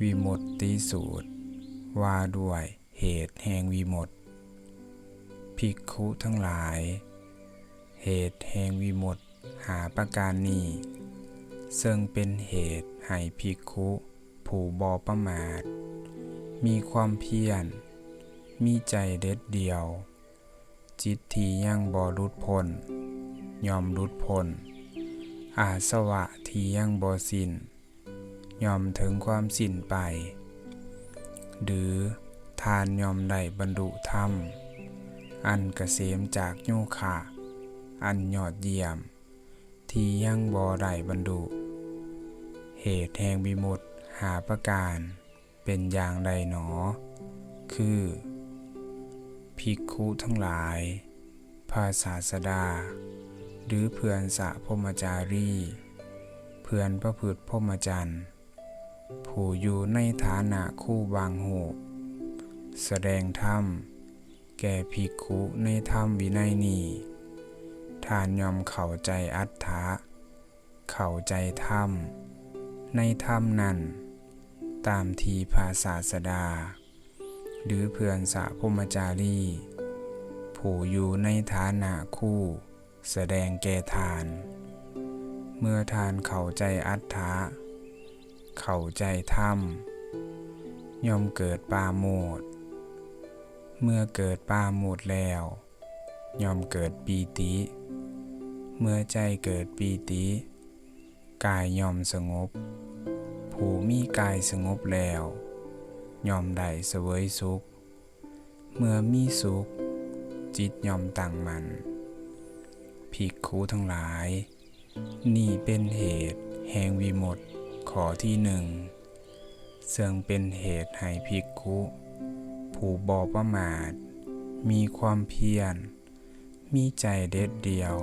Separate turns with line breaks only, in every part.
วิมุตติสูตร ว่าด้วยเหตุแห่งวิมุตติภิกขุทั้งหลาย เหตุแห่งวิมุตติหาประการนี้ซึ่งเป็นเหตุให้ภิกขุผู้บอประมาท มีความเพียร มีใจเด็ดเดียว จิตที่ยังบอรุดพ้นยอมรุดพ้นอาสวะที่ยังบอสิ้น ยอมถึงความสิ้นไป หรือทานยอมได้บรรลุธรรม อันเกษมจากโยคะ อันยอดเยี่ยม ที่ยังบอได้บรรลุเหตุแห่งวิมุตหาประการเป็นอย่างใดหนอ คือ ภิกขุทั้งหลาย ภาษาสดา หรือเพื่อนสะพมจารี เพื่อนประพฤติพรหมจรรย์ ผู้อยู่ในฐานะคู่บางโหแสดงธรรม แก่ภิกขุในธรรมวินัยนี้ทานยอมเข้าใจอัตถะเข้าใจธรรม ในธรรมนั้น ตามทีภาษาสดา หรือเพื่อนสะพมจารีผู้อยู่ในฐานะคู่ แสดงแก่ทาน เมื่อทานเข้าใจอัตถะ เข้าใจธรรมย่อมเกิดปาโมดเมื่อเกิดปาโมดแล้ว ย่อมเกิดปีติ เมื่อใจเกิดปีติ กายย่อมสงบ ผู้มีกายสงบแล้ว ย่อมได้เสวยสุข เมื่อมีสุข จิตย่อมตั้งมัน่นภิกขุทั้งหลาย นี่เป็นเหตุแห่งวิมุตติ ข้อที่หนึ่งซึ่งเป็นเหตุให้ภิกขุ ผู้บอประมาท มีความเพียร มีใจเด็ดเดียว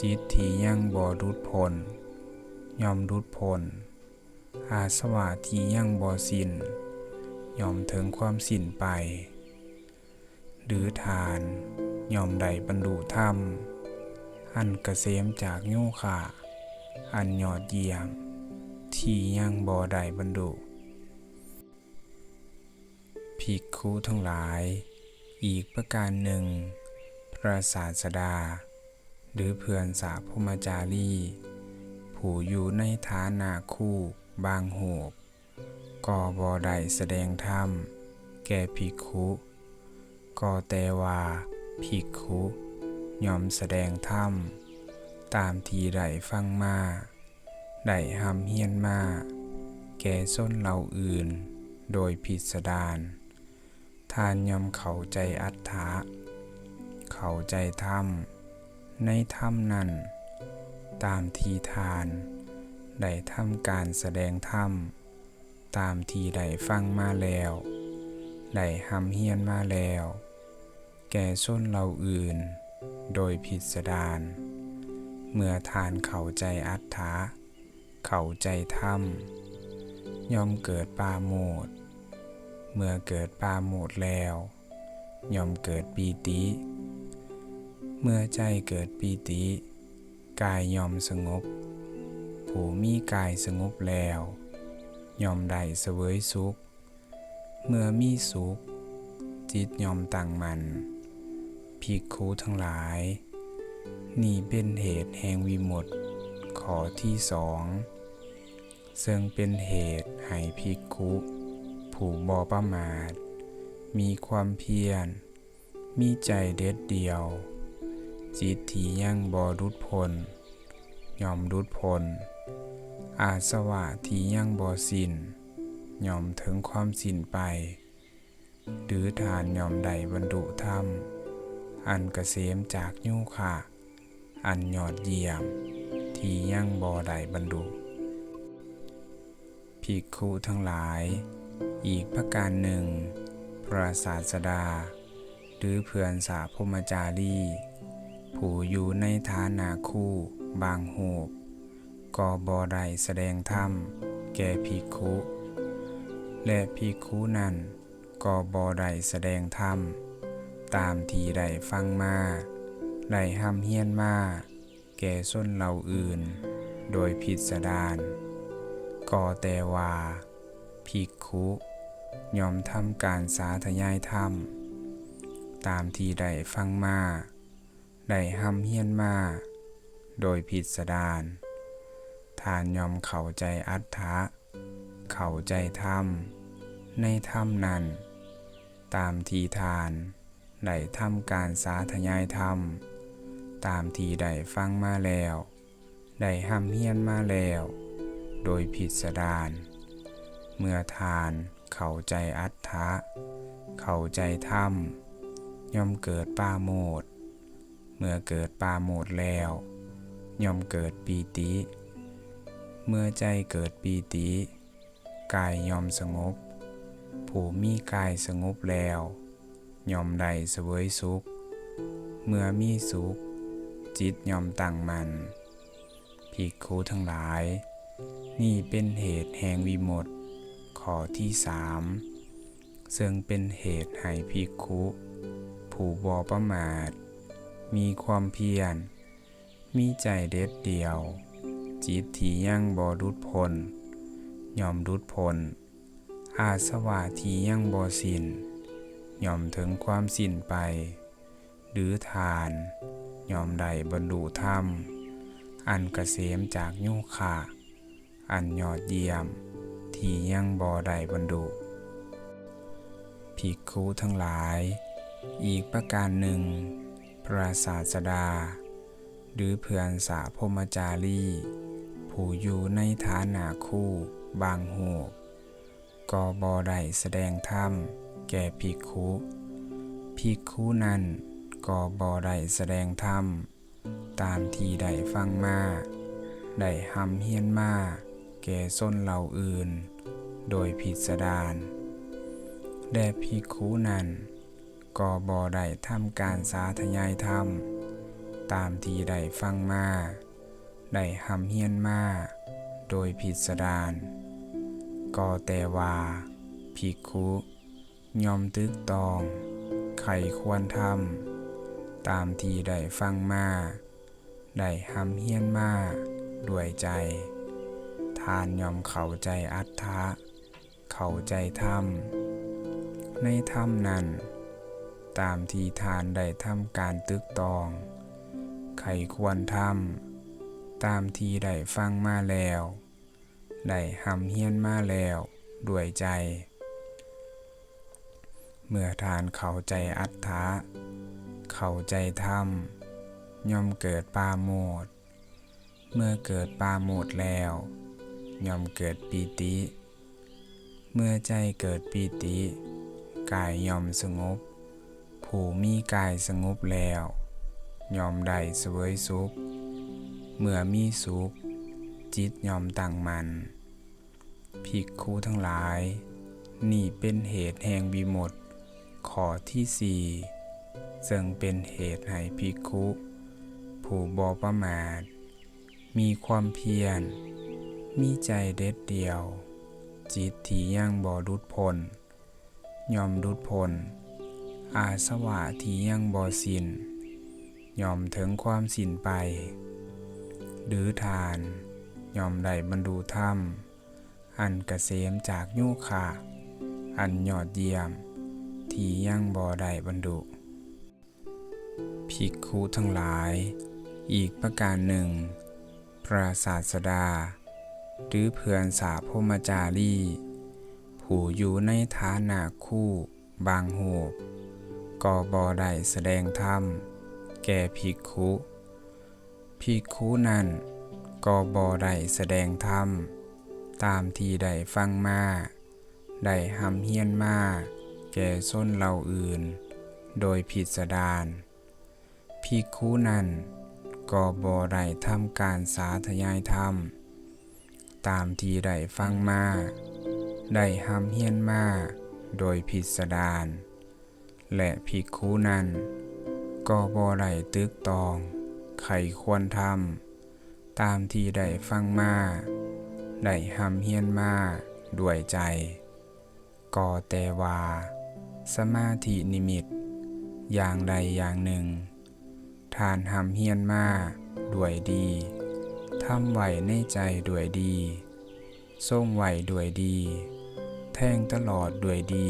จิตที่ยังบอรุดพ้นยอมรุดพ้นอาสวะที่ยังบอสินยอมถึงความสินไป หรือทานยอมได้บรรลุธรรม อันกเกษมจากโยคะอันยอดเยี่ยม ที่ยังบอได้บรรลุภิกขุทั้งหลาย อีกประการหนึ่ง พระศาสดา หรือเพื่อนสาพมจารี ผู้อยู่ในฐานะคู่บางโหบก็บอได้แสดงธรรม แก่ภิกขุก็แต่ว่าภิกขุยอมแสดงธรรม ตามที่ได้ฟังมา ได้หำเฮียนมา แก่ส้นเหล่าอื่น โดยผิดสดารทานยอมเขาใจอัตถะเขาใจธรรมในธรรมนั้น ตามทีทานได้ทำการแสดงธรรมตามทีได้ฟังมาแล้วได้หำเฮียนมาแล้ว แก่ส้นเราอื่น โดยผิดสดารเมื่อทานเขาใจอัตถะ เข้าใจธรรมย่อมเกิดปาโมดเมื่อเกิดปาโมดแล้วย่อมเกิดปีติ เมื่อใจเกิดปีติ กายย่อมสงบ ผู้มีกายสงบแล้วย่อมได้เสวยสุข เมื่อมีสุข จิตย่อมตั้งมัน่นภิกขุทั้งหลาย นี่เป็นเหตุแห่งวิมุตติข้อที่สอง ซึ่งเป็นเหตุให้ภิกขุ ผู้บอประมาท มีความเพียร มีใจเด็ดเดียว จิตที่ยังบอรุดพ้นยอมรุดพ้นอาสวะที่ยังบอสิ้นยอมถึงความสิ้นไป หรือทานยอมใดบรรลุธรรม อันเกษมจากโยคะอันยอดเยี่ยม ที่ยังบอใดบรรลุ ภิกขุทั้งหลาย อีกประการหนึ่ง พระศาสดา หรือเพื่อนสาพมจารีผู้อยู่ในฐานะคู่บางโหบก็บอได้แสดงธรรมแก่ภิกขุ และภิกขุนั้นก็บอได้แสดงธรรมตามที่ได้ฟังมาได้ห้ำเฮียนมาแก่ส้นเหล่าอื่น โดยผิดสดาร ก็แต่ว่าภิกขุยอมทำการสาธยายธรรม ตามที่ได้ฟังมา ได้ห้ำเฮียนมา โดยผิดสดารทานยอมเข้าใจอัตถะเข้าใจธรรม ในธรรมนั้น ตามที่ทานได้ทำการสาธยายธรรม ตามที่ได้ฟังมาแล้ว ได้ห้ำเฮียนมาแล้ว โดยผิดสดารเมื่อทานเข้าใจอัตถะเข้าใจธรรม ย่อมเกิดปาโมดเมื่อเกิดปาโมดแล้ว ย่อมเกิดปีติ เมื่อใจเกิดปีติ กายย่อมสงบ ผู้มีกายสงบแล้ว ย่อมได้เสวยสุข เมื่อมีสุข จิตย่อมตั้งมัน่นภิกขุทั้งหลาย นี่เป็นเหตุแห่งวิมุตติข้อที่สามซึ่งเป็นเหตุให้ภิกขุ ผู้บอประมาท มีความเพียร มีใจเด็ดเดียว จิตที่ยั่งบอดุดพลยอมดุดพล อาสวะที่ยั่งบอสินยอมถึงความสิ้นไป หรือทานยอมได้บรรลุธรรม อันเกษมจากโยคะ อันยอดเยี่ยม ที่ยังบอได้บรรลุภิกขุทั้งหลาย อีกประการหนึ่ง พระศาสดา หรือเพื่อนสาพมจารีผู้อยู่ในฐานะคู่บางหูกก็บอได้แสดงธรรมแก่ภิกขุภิกขุนั้นก็บอได้แสดงธรรมตามที่ได้ฟังมา ได้หำเฮียนมา แก่ส้นเหล่าอื่น โดยผิดสดารแด่ภิกขุนั้นก็บอได้ทำการสาธยายธรรม ตามที่ได้ฟังมา ได้หำเฮียนมา โดยผิดสดารก็แต่ว่าภิกขุยอมตึกตอง ไขควรทำตามที่ได้ฟังมา ได้หำเฮียนมา ด้วยใจานยอมเข้าใจอัตถะเข้าใจธรรม ในธรรมนั้น ตามที่ทานได้ทำการตึกตอง ไขควรทำตามที่ได้ฟังมาแล้ว ได้หำเฮียนมาแล้วด้วยใจ เมื่อทานเข้าใจอัตถะเข้าใจธรรมย่อมเกิดปาโมด เมื่อเกิดปาโมดแล้ว ย่อมเกิดปีติ เมื่อใจเกิดปีติ กายย่อมสงบ ผู้มีกายสงบแล้วย่อมได้เสวยสุข เมื่อมีสุข จิตย่อมตั้งมัน่นภิกขุทั้งหลาย นี่เป็นเหตุแห่งวิมุตข้อที่สี่ซึ่งเป็นเหตุให้ภิกขุ ผู้บอประมาท มีความเพียร มีใจเด็ดเดียว จิตที่ยังบอดุดพลยอมดุดพล อาสวะที่ยังบอสินยอมถึงความสิ้นไป หรือทานยอมได้บรรลุธรรม อันเกษมจากโยคะอันยอดเยี่ยม ที่ยังบอได้บรรลุภิกขุทั้งหลาย อีกประการหนึ่ง พระศาสดา หรือเพื่อนสาพมจารีผู้อยู่ในฐานะคู่บางโหูกก็บอได้แสดงธรรม แก่ภิกขุภิกขุนั้นก็บอได้แสดงธรรม ตามที่ได้ฟังมา ได้หำเฮียนมา แก่ส้นเหล่าอื่น โดยผิดสดารภิกขุนั้นก็บอได้ทำการสาธยายธรรม ตามที่ได้ฟังมา ได้หำเฮียนมา โดยผิดสดารและภิกขุนั้น ก็บอได้ตึกตอง ไขควรทำตามที่ได้ฟังมา ได้หำเฮียนมาด้วยใจ ก็แต่ว่า สมาธินิมิต อย่างใดอย่างหนึ่ง ทานหำเฮียนมาด้วยดี ทำไหวในใจด้วยดีทรงไหวด้วยดี แท่งตลอดด้วยดี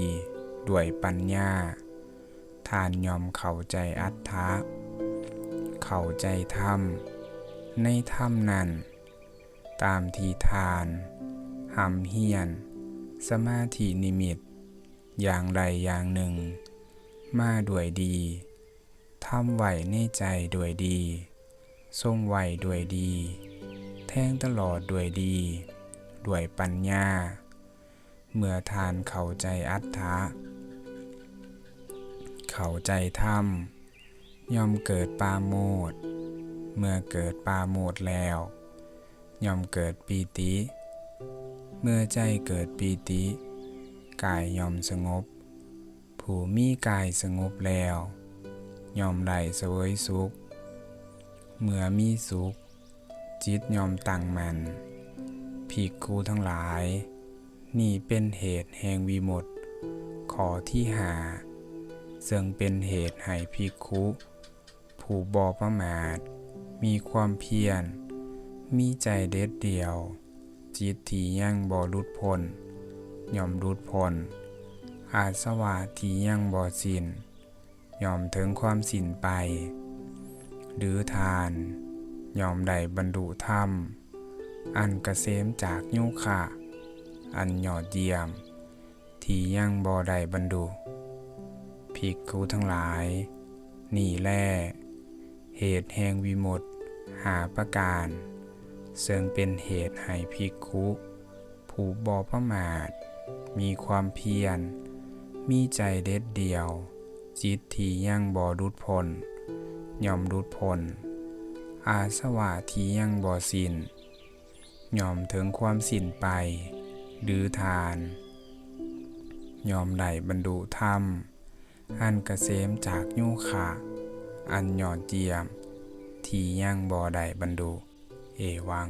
ด้วยปัญญาทานยอมเข้าใจอัตถะเข้าใจธรรม ในธรรมนั้น ตามที่ทานหำเฮียน สมาธินิมิต อย่างใดอย่างหนึ่ง มาด้วยดีทำไหวในใจด้วยดีทรงไหวด้วยดี แทงตลอดด้วยดีด้วยปัญญา เมื่อทานเข้าใจอัตถะเข้าใจธรรมย่อมเกิดปาโมดเมื่อเกิดปาโมดแล้ว ย่อมเกิดปีติ เมื่อใจเกิดปีติ กายย่อมสงบ ผู้มีกายสงบแล้ว ย่อมได้เสวยสุข เมื่อมีสุข จิตยอมตั้งมัน่นภิกขุทั้งหลาย นี่เป็นเหตุแห่งวิมุตติขอที่หาซึ่งเป็นเหตุให้ภิกขุ ผู้บอประมาท มีความเพียร มีใจเด็ดเดียว จิตที่ยังบ่หลุดพ้นย่อมหลุดพ้นอาสวะที่ยังบ่สิ้นย่อมถึงความสิ้นไป หรือทาน ยอมได้บรรลุธรรม อันกเกษมจากโยคะอันยอดเยี่ยม ที่ยังบ่ได้บรรลุภิกขุทั้งหลาย นี่แลเหตุแห่งวิมุตหาประการ ซึ่งเป็นเหตุให้ภิกขุผู้บอประมาท มีความเพียร มีใจเด็ดเดียว จิตที่ยังบ่รุดพ้นย่อมรุดพ้น อาสวะทียังบ่สิ้นย่อมถึงความสิ้นไปหรือทาน ยอมได้บรรดุธรรม อันกเกษมจากโยคะอันยอดเยี่ยม ที่ยังบ่ได้บรรดุ เอวัง